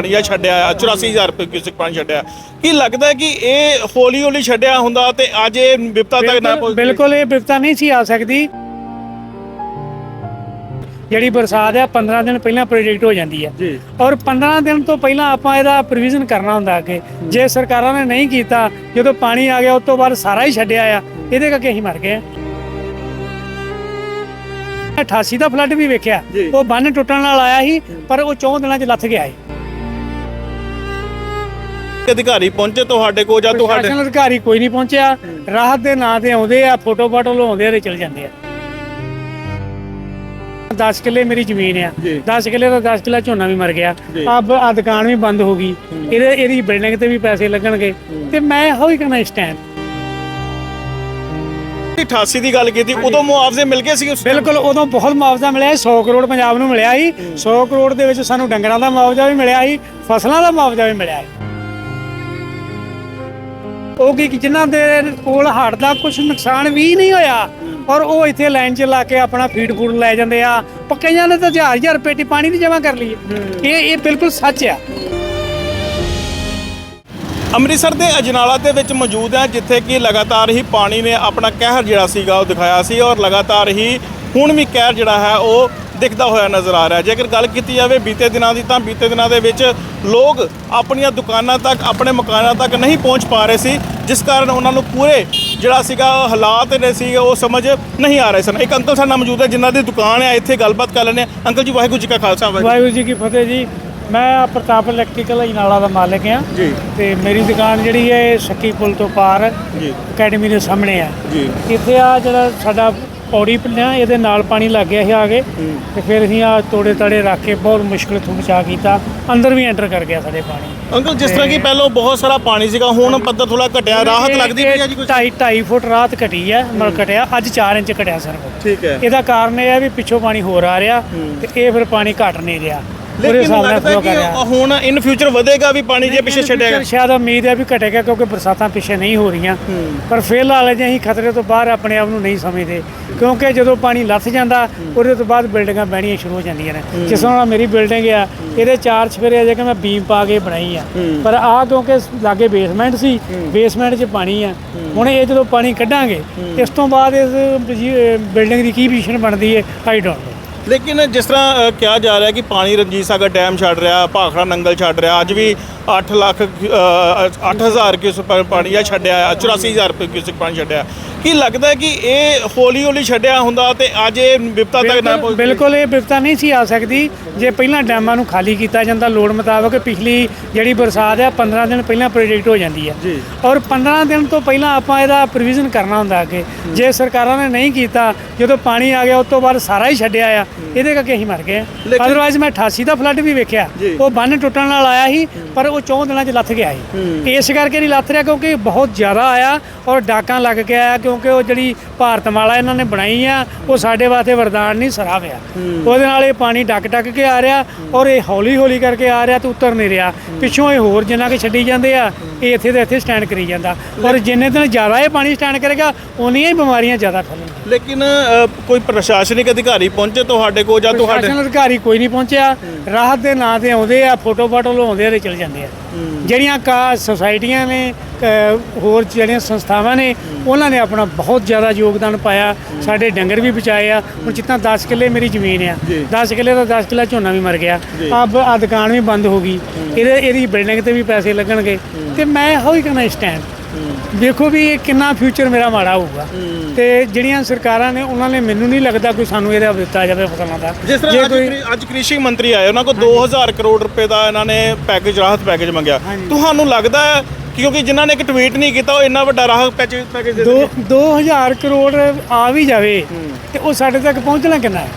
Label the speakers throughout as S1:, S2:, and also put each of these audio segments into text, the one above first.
S1: ਪਾਣੀ ਆ ਛੱਡਿਆ ਆ 84000 ਰੁਪਏ ਕਿਊਸਕ ਪਾਣੀ ਛੱਡਿਆ ਕੀ ਲੱਗਦਾ ਕਿ ਇਹ ਹੌਲੀ ਹੌਲੀ ਛੱਡਿਆ ਹੁੰਦਾ ਤੇ ਅੱਜ ਇਹ ਵਿਪਤਾ ਤੱਕ ਨਾ ਪਹੁੰਚਦੀ?
S2: ਬਿਲਕੁਲ ਇਹ ਵਿਪਤਾ ਨਹੀਂ ਸੀ ਆ ਸਕਦੀ। ਜਿਹੜੀ ਬਰਸਾਤ ਆ 15 ਦਿਨ ਪਹਿਲਾਂ ਪ੍ਰੋਜੈਕਟ ਹੋ ਜਾਂਦੀ ਹੈ।
S1: ਜੀ।
S2: ਔਰ 15 ਦਿਨ ਤੋਂ ਪਹਿਲਾਂ ਆਪਾਂ ਇਹਦਾ ਪ੍ਰੋਵੀਜ਼ਨ ਕਰਨਾ ਹੁੰਦਾ ਅੱਗੇ। ਜੇ ਸਰਕਾਰਾਂ ਨੇ ਨਹੀਂ ਕੀਤਾ ਜਦੋਂ ਪਾਣੀ ਆ ਗਿਆ ਉਸ ਤੋਂ ਬਾਅਦ ਸਾਰਾ ਹੀ ਛੱਡਿਆ ਆ। ਇਹਦੇ ਕਰਕੇ ਅਸੀਂ ਮਰ ਗਏ ਆ। 88 ਦਾ ਫਲੱਡ ਵੀ ਵੇਖਿਆ। ਉਹ ਬੰਨ ਟੁੱਟਣ ਨਾਲ ਆਇਆ ਸੀ ਪਰ ਉਹ 4 ਦਿਨਾਂ 'ਚ ਲੱਥ ਗਿਆ ਹੈ
S1: ਅਧਿਕਾਰੀ ਪਹੁੰਚੇ ਤੁਹਾਡੇ ਕੋਲ ਜਾਂ ਤੁਹਾਡੇ
S2: ਪ੍ਰਸ਼ਾਸਨ ਅਧਿਕਾਰੀ ਕੋਈ ਨਹੀਂ ਪਹੁੰਚਿਆ। ਰਾਹਤ ਦੇ ਨਾਂ ਤੇ ਆਉਂਦੇ ਆ ਫੋਟੋ ਫਾਟੋ ਲਵਾਉਂਦੇ ਆ ਤੇ ਚਲ ਜਾਂਦੇ ਆ। 10 ਕਿੱਲੇ ਮੇਰੀ ਜ਼ਮੀਨ ਆ।
S1: ਜੀ।
S2: 10 ਕਿੱਲੇ ਦਾ 10 ਕਿੱਲਾ ਝੋਨਾ ਵੀ ਮਰ ਗਿਆ।
S1: ਜੀ।
S2: ਆ ਦੁਕਾਨ ਵੀ ਬੰਦ ਹੋ ਗਈ। ਇਹਦੇ ਇਹਦੀ ਬਿਲਡਿੰਗ ਤੇ ਵੀ ਪੈਸੇ ਲੱਗਣਗੇ। ਤੇ ਮੈਂ ਇਹੋ ਹੀ ਕਰਨਾ ਇਸ ਟਾਈਮ
S1: 88 ਦੀ ਗੱਲ ਕੀਤੀ ਉਦੋਂ ਮੁਆਵਜ਼ੇ ਮਿਲ ਗਏ ਸੀ ਉਸ?
S2: ਬਿਲਕੁਲ ਉਦੋਂ ਬਹੁਤ ਮੁਆਵਜ਼ਾ ਮਿਲਿਆ ਸੀ। 100 ਕਰੋੜ ਪੰਜਾਬ ਨੂੰ ਮਿਲਿਆ ਸੀ। 100 ਕਰੋੜ ਦੇ ਵਿੱਚ ਸਾਨੂੰ ਡੰਗਰਾਂ ਦਾ ਮੁਆਵਜ਼ਾ ਵੀ ਮਿਲਿਆ ਸੀ। ਫਸਲਾਂ ਦਾ ਮੁਆਵਜ਼ਾ ਵੀ ਮਿਲਿਆ ਸੀ। ਉਹ ਕੀ ਜਿਨ੍ਹਾਂ ਦੇ ਕੋਲ ਹੜ੍ਹ ਦਾ ਕੁਝ ਨੁਕਸਾਨ ਵੀ ਨਹੀਂ ਹੋਇਆ ਔਰ ਉਹ ਇੱਥੇ ਲਾਈਨ 'ਚ ਲਾ ਕੇ ਆਪਣਾ ਫੀਡ ਫੂਡ ਲੈ ਜਾਂਦੇ ਆ। ਪੱਕਿਆਂ ਨੇ ਤਾਂ ਹਜ਼ਾਰ ਹਜ਼ਾਰ ਪੇਟੀ ਪਾਣੀ ਦੀ ਜਮ੍ਹਾਂ ਕਰ ਲਈ ਹੈ। ਇਹ ਇਹ ਬਿਲਕੁਲ ਸੱਚ ਆ।
S1: ਅੰਮ੍ਰਿਤਸਰ ਦੇ ਅਜਨਾਲਾ ਦੇ ਵਿੱਚ ਮੌਜੂਦ ਹੈ ਜਿੱਥੇ ਕਿ ਲਗਾਤਾਰ ਹੀ ਪਾਣੀ ਨੇ ਆਪਣਾ ਕਹਿਰ ਜਿਹੜਾ ਸੀਗਾ ਉਹ ਦਿਖਾਇਆ ਸੀ ਔਰ ਲਗਾਤਾਰ ਹੀ ਹੁਣ ਵੀ ਕਹਿਰ ਜਿਹੜਾ ਹੈ ਉਹ ਦਿਖਦਾ ਹੋਇਆ ਨਜ਼ਰ ਆ ਰਿਹਾ। ਹੈ। ਜੇਕਰ ਗੱਲ ਕੀਤੀ ਜਾਵੇ ਬੀਤੇ ਦਿਨਾਂ ਦੀ ਤਾਂ ਬੀਤੇ ਦਿਨਾਂ ਦੇ ਵਿੱਚ ਲੋਕ ਆਪਣੀਆਂ ਦੁਕਾਨਾਂ ਤੱਕ ਆਪਣੇ ਮਕਾਨਾਂ ਤੱਕ ਨਹੀਂ ਪਹੁੰਚ ਪਾ ਰਹੇ ਸੀ ਜਿਸ ਕਾਰਨ ਉਹਨਾਂ ਨੂੰ ਪੂਰੇ ਜਿਹੜਾ ਸੀਗਾ ਹਾਲਾਤ ਨੇ ਸੀ ਉਹ ਸਮਝ ਨਹੀਂ ਆ ਰਹੇ ਸਨ। ਇੱਕ ਅੰਕਲ ਸਾਡੇ ਮੌਜੂਦ ਹੈ ਜਿਨ੍ਹਾਂ ਦੀ ਦੁਕਾਨ ਹੈ ਇੱਥੇ ਗੱਲਬਾਤ ਕਰ ਹਾਂ। ਅੰਕਲ ਜੀ ਵਾਹਿਗੁਰੂ ਜੀ ਕਾ ਖਾਲਸਾ ਵਾਹਿਗੁਰੂ
S2: ਜੀ ਕੀ ਫਤਿਹ। ਜੀ ਮੈਂ ਪ੍ਰਤਾਪ ਇਲੈਕਟ੍ਰੀਕਲ ਅਜਨਾਲਾ ਦਾ ਮਾਲਕ ਆ
S1: ਜੀ।
S2: ਤੇ ਮੇਰੀ ਦੁਕਾਨ ਜਿਹੜੀ ਹੈ ਸ਼ੱਕੀ ਪੁਲ ਤੋਂ ਪਾਰ
S1: ਜੀ।
S2: ਅਕੈਡਮੀ ਦੇ ਸਾਹਮਣੇ ਆ
S1: ਜੀ।
S2: ਇੱਥੇ ਆ ਜਿਹੜਾ ਸਾਡਾ ਪੌੜੀ ਪਿਆ ਇਹਦੇ ਨਾਲ ਪਾਣੀ ਲੱਗ ਗਿਆ ਸੀ ਆ ਕੇ। ਤੇ ਫਿਰ ਅਸੀਂ ਆ ਤੋੜੇ ਤੜੇ ਰੱਖ ਕੇ ਬਹੁਤ ਮੁਸ਼ਕਲ ਤੋਂ ਬਚਾ ਕੀਤਾ। ਅੰਦਰ ਵੀ ਐਂਟਰ ਕਰ ਗਿਆ ਸਾਡੇ ਪਾਣੀ।
S1: ਅੰਕਲ ਜਿਸ ਤਰ੍ਹਾਂ ਕਿ ਪਹਿਲਾਂ ਬਹੁਤ ਸਾਰਾ ਪਾਣੀ ਸੀਗਾ ਹੁਣ ਪੱਧਰ ਥੋੜਾ ਘਟਿਆ। ਰਾਹਤ ਲੱਗਦੀ ਪਈ ਹੈ ਜੀ ਕੁਝ
S2: 2.5 2.5 ਫੁੱਟ ਰਾਤ ਘਟੀ ਹੈ ਮਤਲਬ ਘਟਿਆ। ਅੱਜ 4 ਇੰਚ ਘਟਿਆ ਸਰ
S1: ਠੀਕ ਹੈ।
S2: ਇਹਦਾ ਕਾਰਨ ਇਹ ਹੈ ਵੀ ਪਿੱਛੋਂ ਪਾਣੀ ਹੋਰ ਆ ਰਿਹਾ ਤੇ ਇਹ ਫਿਰ ਪਾਣੀ ਘਟ ਨਹੀਂ ਰਿਹਾ।
S1: ਲੇਕਿਨ ਲੱਗਦਾ ਕਿ ਹੁਣ ਇਨ ਫਿਊਚਰ ਵਧੇਗਾ ਵੀ ਪਾਣੀ ਜੇ ਪਿੱਛੇ ਛੱਡੇਗਾ
S2: ਸ਼ਾਇਦ ਉਮੀਦ ਹੈ ਵੀ ਘਟੇਗਾ ਕਿਉਂਕਿ ਬਰਸਾਤਾਂ ਪਿੱਛੇ ਨਹੀਂ ਹੋ ਰਹੀਆਂ। ਪਰ ਫਿਲਹਾਲ ਜੇ ਅਸੀਂ ਖਤਰੇ ਤੋਂ ਬਾਹਰ ਆਪਣੇ ਆਪ ਨੂੰ ਨਹੀਂ ਸਮਝਦੇ। ਕਿਉਂਕਿ ਜਦੋਂ ਪਾਣੀ ਲੱਥ ਜਾਂਦਾ ਉਹਦੇ ਤੋਂ ਬਾਅਦ ਬਿਲਡਿੰਗਾਂ ਬਹਿਣੀਆਂ ਸ਼ੁਰੂ ਹੋ ਜਾਂਦੀਆਂ ਨੇ। ਜਿਸ ਤਰ੍ਹਾਂ ਮੇਰੀ ਬਿਲਡਿੰਗ ਆ ਇਹਦੇ ਚਾਰ ਛਫੇਰੇ ਅਜੇ ਕਿ ਮੈਂ ਬੀਮ ਪਾ ਕੇ ਬਣਾਈ ਆ। ਪਰ ਆ ਕਿਉਂਕਿ ਲਾਗੇ ਬੇਸਮੈਂਟ ਸੀ ਬੇਸਮੈਂਟ 'ਚ ਪਾਣੀ ਆ। ਹੁਣ ਇਹ ਜਦੋਂ ਪਾਣੀ ਕੱਢਾਂਗੇ ਇਸ ਤੋਂ ਬਾਅਦ ਇਸ ਬਿਲਡਿੰਗ ਦੀ ਕੀ ਪੋਜੀਸ਼ਨ ਬਣਦੀ ਹੈ ਆਈ ਡੋਂਟ ਨੋ
S1: ਲੇਕਿਨ ਜਿਸ ਤਰ੍ਹਾਂ ਅ, ਕਿਹਾ ਜਾ ਰਿਹਾ ਕਿ ਪਾਣੀ ਰਣਜੀਤ ਸਾਗਰ ਡੈਮ ਛੱਡ ਰਿਹਾ ਭਾਖੜਾ ਨੰਗਲ ਛੱਡ ਰਿਹਾ ਅੱਜ ਵੀ 8 ਲੱਖ 8000 ਕਿਊਸਕ ਪਾ- ਪਾਣੀ ਆ ਛੱਡਿਆ ਆ 84000 ਰੁਪਏ ਕਿਊਸਕ ਪਾਣੀ ਛੱਡਿਆ। ਕੀ ਲੱਗਦਾ ਹੈ ਕਿ ਇਹ ਹੌਲੀ ਹੌਲੀ ਛੱਡਿਆ ਹੁੰਦਾ ਤੇ ਅੱਜ ਇਹ ਵਿਪਤਾ ਤੱਕ ਨਾ
S2: ਬਿਲਕੁਲ
S1: ਪਹੁੰਚਦੀ
S2: ਬਿਲਕੁਲ ਇਹ ਵਿਪਤਾ ਨਹੀਂ ਸੀ ਆ ਸਕਦੀ। ਜੇ ਪਹਿਲਾਂ ਡੈਮਾਂ ਨੂੰ ਖਾਲੀ ਕੀਤਾ ਜਾਂਦਾ ਲੋੜ ਮੁਤਾਬਕ ਪਿਛਲੀ ਜਿਹੜੀ ਬਰਸਾਤ ਆ 15 ਦਿਨ ਪਹਿਲਾਂ ਪ੍ਰੋਜੈਕਟ ਹੋ ਜਾਂਦੀ ਹੈ
S1: ਜੀ।
S2: ਔਰ 15 ਦਿਨ ਤੋਂ ਪਹਿਲਾਂ ਆਪਾਂ ਇਹਦਾ ਪ੍ਰੋਵੀਜ਼ਨ ਕਰਨਾ ਹੁੰਦਾ ਅੱਗੇ। ਜੇ ਸਰਕਾਰਾਂ ਨੇ ਨਹੀਂ ਕੀਤਾ ਜਦੋਂ ਪਾਣੀ ਆ ਗਿਆ ਉਸ ਤੋਂ ਬਾਅਦ ਸਾਰਾ ਹੀ ਛੱਡਿਆ ਆ। ਇਹਦੇ ਕਰਕੇ ਅਸੀਂ ਮਰ ਗਏ ਅਦਰਵਾਈਜ਼ ਮੈਂ 88 ਦਾ ਫਲੱਡ ਵੀ ਵੇਖਿਆ। ਉਹ ਬੰਨ ਟੁੱਟਣ ਨਾਲ ਆਇਆ ਸੀ ਪਰ ਉਹ 4 ਦਿਨਾਂ 'ਚ ਲੱਥ ਗਿਆ ਸੀ। ਇਸ ਕਰਕੇ ਨਹੀਂ ਲੱਥ ਰਿਹਾ ਕਿਉਂਕਿ ਬਹੁਤ ਜ਼ਿਆਦਾ ਆਇਆ ਔਰ ਡਾਕਾਂ ਲੱਗ ਕੇ ਆਇਆ ਕਿਉਂਕਿ ਉਹ ਜਿਹੜੀ ਭਾਰਤਮਾਲਾ ਇਹਨਾਂ ਨੇ ਬਣਾਈ ਆ ਉਹ ਸਾਡੇ ਵਾਸਤੇ ਵਰਦਾਨ ਨਹੀਂ ਸਰਾਵ ਆ ਉਹਦੇ ਨਾਲ ਇਹ ਪਾਣੀ ਡੱਕ ਡੱਕ ਕੇ ਆ ਰਿਹਾ ਔਰ ਇਹ ਹੌਲੀ ਹੌਲੀ ਕਰਕੇ ਆ ਰਿਹਾ ਤੇ ਉਤਰ ਨਹੀਂ ਰਿਹਾ। ਪਿੱਛੋਂ ਇਹ ਹੋਰ ਜਿੰਨਾ ਕਿ ਛੱਡੀ ਜਾਂਦੇ ਆ ਇਹ ਇੱਥੇ ਦੇ ਇੱਥੇ ਸਟੈਂਡ ਕਰੀ ਜਾਂਦਾ। ਔਰ ਜਿੰਨੇ ਦਿਨ ਜ਼ਿਆਦਾ ਇਹ ਪਾਣੀ ਸਟੈਂਡ ਕਰੇਗਾ ਉਨੀਆਂ ਹੀ ਬਿਮਾਰੀਆਂ ਜ਼ਿਆਦਾ ਫੈਲਣਗੀਆਂ।
S1: ਲੇਕਿਨ ਕੋਈ ਪ੍ਰਸ਼ਾਸਨਿਕ ਅਧਿਕਾਰੀ ਪਹੁੰਚੇ ਤੁਹਾਡੇ ਕੋਲ ਜਾਂ ਤੁਹਾਡੇ
S2: ਪ੍ਰਸ਼ਾਸਨ ਅਧਿਕਾਰੀ ਕੋਈ ਨਹੀਂ ਪਹੁੰਚਿਆ। ਰਾਹਤ ਦੇ ਨਾਂ ਤੇ ਆਉਂਦੇ ਆ ਫੋਟੋ ਫਾਟੋ ਲਵਾਉਂਦੇ ਆ ਤੇ ਚਲ ਜਾਂਦੇ ਆ। ਜਿਹੜੀਆਂ ਕਾ ਸੁਸਾਇਟੀਆਂ ਨੇ ਹੋਰ ਜਿਹੜੀਆਂ ਸੰਸਥਾਵਾਂ ਨੇ ਉਹਨਾਂ ਨੇ ਆਪਣਾ ਬਹੁਤ ਜ਼ਿਆਦਾ ਯੋਗਦਾਨ ਪਾਇਆ। ਸਾਡੇ ਡੰਗਰ ਵੀ ਬਚਾਏ ਆ। ਹੁਣ ਜਿੱਦਾਂ 10 ਕਿੱਲੇ ਮੇਰੀ ਜ਼ਮੀਨ ਆ। 10 ਕਿੱਲੇ ਦਾ 10 ਕਿੱਲਾ ਝੋਨਾ ਵੀ ਮਰ ਗਿਆ। ਆ ਆ ਦੁਕਾਨ ਵੀ ਬੰਦ ਹੋ ਗਈ। ਇਹਦੇ ਇਹਦੀ ਬਿਲਡਿੰਗ ਤੇ ਵੀ ਪੈਸੇ ਲੱਗਣਗੇ। ਤੇ ਮੈਂ ਇਹੋ ਹੀ ਕਰਨਾ ਵੇਖੋ ਵੀ ਇਹ ਕਿੰਨਾ ਫਿਊਚਰ ਮੇਰਾ ਮਾੜਾ ਹੋਊਗਾ। ਤੇ ਜਿਹੜੀਆਂ ਸਰਕਾਰਾਂ ਨੇ ਉਹਨਾਂ ਨੇ ਮੈਨੂੰ ਨਹੀਂ ਲੱਗਦਾ ਕੋਈ ਸਾਨੂੰ ਇਹਦਾ ਦਿੱਤਾ ਜਾਵੇ ਫਸਲਾਂ ਦਾ।
S1: ਜਿਸ ਤਰ੍ਹਾਂ ਅੱਜ ਕ੍ਰਿ- ਅੱਜ ਕ੍ਰਿਸ਼ੀ ਮੰਤਰੀ ਆਏ ਉਹਨਾਂ ਕੋਲ 2000 ਕਰੋੜ ਰੁਪਏ ਦਾ ਇਹਨਾਂ ਨੇ ਪੈਕੇਜ ਰਾਹਤ ਪੈਕੇਜ ਮੰਗਿਆ। ਤੁਹਾਨੂੰ ਲੱਗਦਾ ਹੈ ਕਿਉਂਕਿ ਜਿਨ੍ਹਾਂ ਨੇ ਇੱਕ ਟਵੀਟ ਨਹੀਂ ਕੀਤਾ ਉਹ ਇੰਨਾ ਵੱਡਾ ਰਾਹਤ ਪੈਕੇਜ ਪੈਕੇਜ ਦੇ
S2: ਦੋ
S1: ਦੇਣਗੇ?
S2: 2000 ਕਰੋੜ ਆ ਵੀ ਜਾਵੇ ਤੇ ਉਹ ਸਾਡੇ ਤੱਕ ਪਹੁੰਚਣਾ ਕਿੰਨਾ ਹੈ।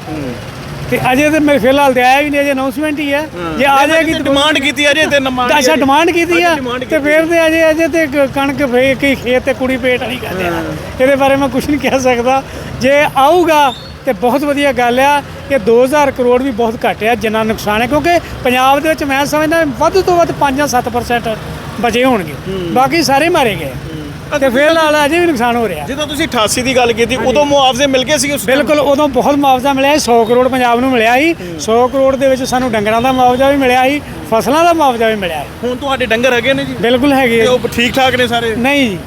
S2: ਤੇ ਅਜੇ ਤੇ ਮੇਰੇ ਫਿਲਹਾਲ ਤੇ ਆਇਆ ਵੀ ਨਹੀਂ ਅਜੇ ਅਨਾਉਂਸਮੈਂਟ ਹੀ ਹੈ। ਜੇ ਆ ਜਾਏਗੀ ਤਾਂ
S1: ਡਿਮਾਂਡ ਕੀਤੀ ਅਜੇ ਤੇ ਡਿਮਾਂਡ
S2: ਅੱਛਾ ਡਿਮਾਂਡ ਕੀਤੀ ਆ। ਤੇ ਫਿਰ ਤੇ ਅਜੇ ਅਜੇ ਤੇ ਕ- ਕਣਕ ਫੇ ਕਈ ਖੇਤ ਤੇ ਕੁੜੀ ਪੇਟ ਵਾਲੀ ਗੱਲ ਆ। ਇਹਦੇ ਬਾਰੇ ਮੈਂ ਕੁਝ ਨਹੀਂ ਕਹਿ ਸਕਦਾ। ਜੇ ਆਊਗਾ ਤੇ ਬਹੁਤ ਵਧੀਆ ਗੱਲ ਆ ਕਿ 2000 ਕਰੋੜ ਵੀ ਬਹੁਤ ਘੱਟ ਆ ਜਿੰਨਾ ਨੁਕਸਾਨ ਹੈ ਕਿਉਂਕਿ ਪੰਜਾਬ ਦੇ ਵਿੱਚ ਮੈਂ ਸਮਝਦਾ ਵੱਧ ਤੋਂ ਵੱਧ 5 ਜਾਂ 7% ਬਚੇ ਹੋਣਗੇ। ਬਾਕੀ ਸਾਰੇ ਮਾਰੇ ਗਏ। ਤੇ ਫਿਲਹਾਲ ਅਜੇ ਵੀ ਨੁਕਸਾਨ ਹੋ ਰਿਹਾ।
S1: ਜਦੋਂ ਤੁਸੀਂ 88 ਦੀ ਗੱਲ ਕੀਤੀ ਉਦੋਂ ਮੁਆਵਜ਼ੇ ਮਿਲ ਗਏ ਸੀ ਉਸ?
S2: ਬਿਲਕੁਲ ਉਦੋਂ ਬਹੁਤ ਮੁਆਵਜ਼ਾ ਮਿਲਿਆ ਸੀ। 100 ਕਰੋੜ ਪੰਜਾਬ ਨੂੰ ਮਿਲਿਆ ਸੀ। 100 ਕਰੋੜ ਦੇ ਵਿੱਚ ਸਾਨੂੰ ਡੰਗਰਾਂ ਦਾ ਮੁਆਵਜ਼ਾ ਵੀ ਮਿਲਿਆ ਸੀ ਫਸਲਾਂ ਦਾ ਮੁਆਵਜ਼ਾ ਵੀ ਮਿਲਿਆ ਸੀ।
S1: ਹੁਣ ਤੁਹਾਡੇ ਡੰਗਰ ਹੈਗੇ ਨੇ ਜੀ?
S2: ਬਿਲਕੁਲ ਹੈਗੇ
S1: ਤੇ
S2: ਆ।
S1: ਉਹ ਠੀਕ ਠਾਕ ਨੇ ਸਾਰੇ?
S2: ਨਹੀਂ ਜੀ।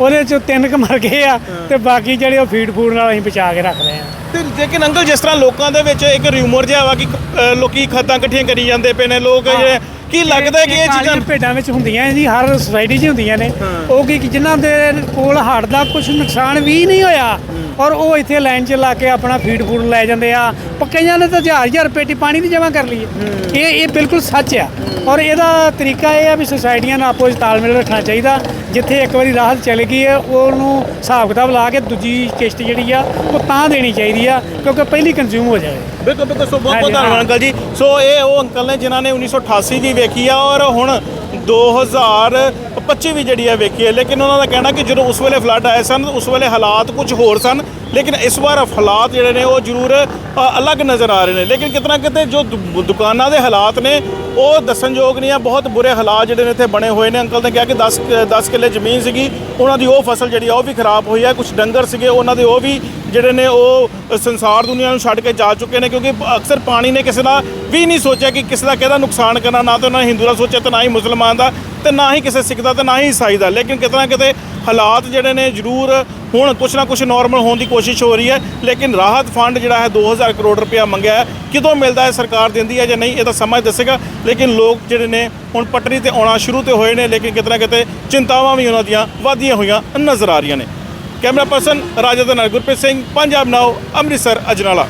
S2: ਉਹਦੇ ਚ ਤਿੰਨ ਕ ਮਰ ਗਏ ਆ ਤੇ ਬਾਕੀ ਜਿਹੜੇ ਉਹ ਫੀਡ ਫੂਡ ਨਾਲ ਅਸੀਂ ਬਚਾ ਕੇ ਰੱਖਦੇ ਆ।
S1: ਤੇ ਲੇਕਿਨ ਅੰਕਲ ਜਿਸ ਤਰ੍ਹਾਂ ਲੋਕਾਂ ਦੇ ਵਿੱਚ ਇੱਕ ਰਿਊਮਰ ਜਿਹਾ ਵਾ ਕਿ ਅ, ਲੋਕੀ ਖਾਤਾਂ ਇਕੱਠੀਆਂ ਕਰੀ ਜਾਂਦੇ ਪਏ ਨੇ ਲੋਕ ਜਿਹੜੇ ਕੀ ਲੱਗਦਾ ਹੈ ਕਿ ਇਹ ਚੀਜ਼ਾਂ
S2: ਭੇਡਾਂ ਵਿੱਚ ਹੁੰਦੀਆਂ ਜੀ ਹਰ ਸੁਸਾਇਟੀ 'ਚ ਹੁੰਦੀਆਂ ਨੇ।
S1: ਹਾਂ।
S2: ਉਹ ਕੀ ਜਿਨ੍ਹਾਂ ਦੇ ਕੋਲ ਹੜ੍ਹ ਦਾ ਕੁਝ ਨੁਕਸਾਨ ਵੀ ਨਹੀਂ ਹੋਇਆ ਔਰ ਉਹ ਇੱਥੇ ਲਾਈਨ 'ਚ ਲਾ ਕੇ ਆਪਣਾ ਫੀਡ ਫੂਡ ਲੈ ਜਾਂਦੇ ਆ। ਪੱਕਈਆਂ ਨੇ ਤਾਂ ਹਜ਼ਾਰ ਹਜ਼ਾਰ ਪੇਟੀ ਪਾਣੀ ਦੀ ਜਮ੍ਹਾਂ ਕਰ ਲਈ ਹੈ। ਇਹ ਇਹ ਬਿਲਕੁਲ ਸੱਚ ਆ। ਔਰ ਇਹਦਾ ਤਰੀਕਾ ਇਹ ਆ ਵੀ ਸੁਸਾਇਟੀਆਂ ਨਾਲ ਆਪੋ ਵਿੱਚ ਤਾਲਮੇਲ ਰੱਖਣਾ ਚਾਹੀਦਾ। ਜਿੱਥੇ ਇੱਕ ਵਾਰੀ ਰਾਹਤ ਚਲੀ ਗਈ ਹੈ ਉਹਨੂੰ ਹਿਸਾਬ ਕਿਤਾਬ ਲਾ ਕੇ ਦੂਜੀ ਕਿਸ਼ਤ ਜਿਹੜੀ ਆ ਉਹ ਤਾਂ ਦੇਣੀ ਚਾਹੀਦੀ ਆ ਕਿਉਂਕਿ ਪਹਿਲੀ ਕੰਜ਼ਿਊਮ ਹੋ ਜਾਵੇ
S1: ਬਿਲਕੁਲ ਬਿਲਕੁਲ ਸੋ ਬਹੁਤ ਬਹੁਤ ਧੰਨਵਾਦ। ਅੰਕਲ ਜੀ ਸੋ ਇਹ ਉਹ ਅੰਕਲ ਨੇ ਜਿਨ੍ਹਾਂ ਨੇ 1988 ਦੀ ਵੇਖੀ ਆ ਔਰ ਹੁਣ 2025 ਵੀ ਜਿਹੜੀ ਆ ਵੇਖੀ ਹੈ, ਲੇਕਿਨ ਉਹਨਾਂ ਦਾ ਕਹਿਣਾ ਕਿ ਜਦੋਂ ਉਸ ਵੇਲੇ ਫਲੱਡ ਆਏ ਸਨ, ਉਸ ਵੇਲੇ ਹਾਲਾਤ ਕੁਝ ਹੋਰ ਸਨ, ਲੇਕਿਨ ਇਸ ਵਾਰ ਹਾਲਾਤ ਜਿਹੜੇ ਨੇ ਉਹ ਜ਼ਰੂਰ ਅਲੱਗ ਨਜ਼ਰ ਆ ਰਹੇ ਨੇ। ਲੇਕਿਨ ਕਿਤਨਾ ਕਿਤੇ ਜੋ ਦੁ- ਦੁਕਾਨਾਂ ਦੇ ਹਾਲਾਤ ਨੇ, ਉਹ ਦੱਸਣਯੋਗ ਨਹੀਂ ਆ, ਬਹੁਤ ਬੁਰੇ ਹਾਲਾਤ ਜਿਹੜੇ ਨੇ ਇੱਥੇ ਬਣੇ ਹੋਏ ਨੇ। ਅੰਕਲ ਨੇ ਕਿਹਾ ਕਿ 10 ਕ- 10 ਕਿੱਲੇ ਜ਼ਮੀਨ ਸੀਗੀ, ਉਹਨਾਂ ਦੀ ਉਹ ਫਸਲ ਜਿਹੜੀ ਆ, ਉਹ ਵੀ ਖਰਾਬ ਹੋਈ ਆ ਕੁਝ ਡੰਗਰ ਸੀਗੇ, ਉਹਨਾਂ ਦੇ ਉਹ ਵੀ ਜਿਹੜੇ ਨੇ ਉਹ ਸੰਸਾਰ ਦੁਨੀਆ ਨੂੰ ਛੱਡ ਕੇ ਜਾ ਚੁੱਕੇ ਨੇ, ਕਿਉਂਕਿ ਅਕਸਰ ਪਾਣੀ ਨੇ ਕਿਸੇ ਦਾ ਵੀ ਨਹੀਂ ਸੋਚਿਆ ਕਿ ਕਿਸੇ ਦਾ ਕਿਹਦਾ ਨੁਕਸਾਨ ਕਰਨਾ, ਨਾ ਤਾਂ ਉਹਨਾਂ ਨੇ ਹਿੰਦੂ ਦਾ ਸੋਚਿਆ ਤੇ ਨਾ ਹੀ ਮੁਸਲਮਾਨ ਦਾ। ਤੇ ਨਾ ਹੀ ਕਿਸੇ ਸਿੱਖ ਦਾ ਤੇ ਨਾ ਹੀ ਈਸਾਈ ਦਾ। ਲੇਕਿਨ ਕਿਤੇ ਨਾ ਕਿਤੇ ਹਾਲਾਤ ਜਿਹੜੇ ਨੇ ਜ਼ਰੂਰ ਹੁਣ ਕੁਛ ਨਾ ਕੁਛ ਨਾਰਮਲ ਹੋਣ ਦੀ ਕੋਸ਼ਿਸ਼ ਹੋ ਰਹੀ ਹੈ। ਲੇਕਿਨ ਰਾਹਤ ਫੰਡ ਜਿਹੜਾ ਹੈ 2000 ਕਰੋੜ ਰੁਪਇਆ ਮੰਗਿਆ ਹੈ। ਕਿਦੋਂ ਮਿਲਦਾ ਹੈ, ਸਰਕਾਰ ਦਿੰਦੀ ਹੈ ਜਾਂ ਨਹੀਂ, ਇਹ ਤਾਂ ਸਮਾਂ ਦੱਸੇਗਾ। ਲੇਕਿਨ ਲੋਕ ਜਿਹੜੇ ਨੇ ਹੁਣ ਪਟਰੀ ਤੇ ਆਉਣਾ ਸ਼ੁਰੂ ਤੇ ਹੋਏ ਨੇ, ਲੇਕਿਨ ਕਿਤੇ ਨਾ ਕਿਤੇ ਚਿੰਤਾਵਾਂ ਵੀ ਉਹਨਾਂ ਦੀਆਂ ਵਧੀਆਂ ਹੋਈਆਂ ਨਜ਼ਰ ਆ ਰਹੀਆਂ ਨੇ। ਕੈਮਰਾ ਪਰਸਨ ਰਾਜਾ ਦਾ ਨਾਲ ਗੁਰਪ੍ਰੀਤ ਸਿੰਘ, ਪੰਜਾਬ ਨਾਓ ਅੰਮ੍ਰਿਤਸਰ, ਅਜਨਾਲਾ।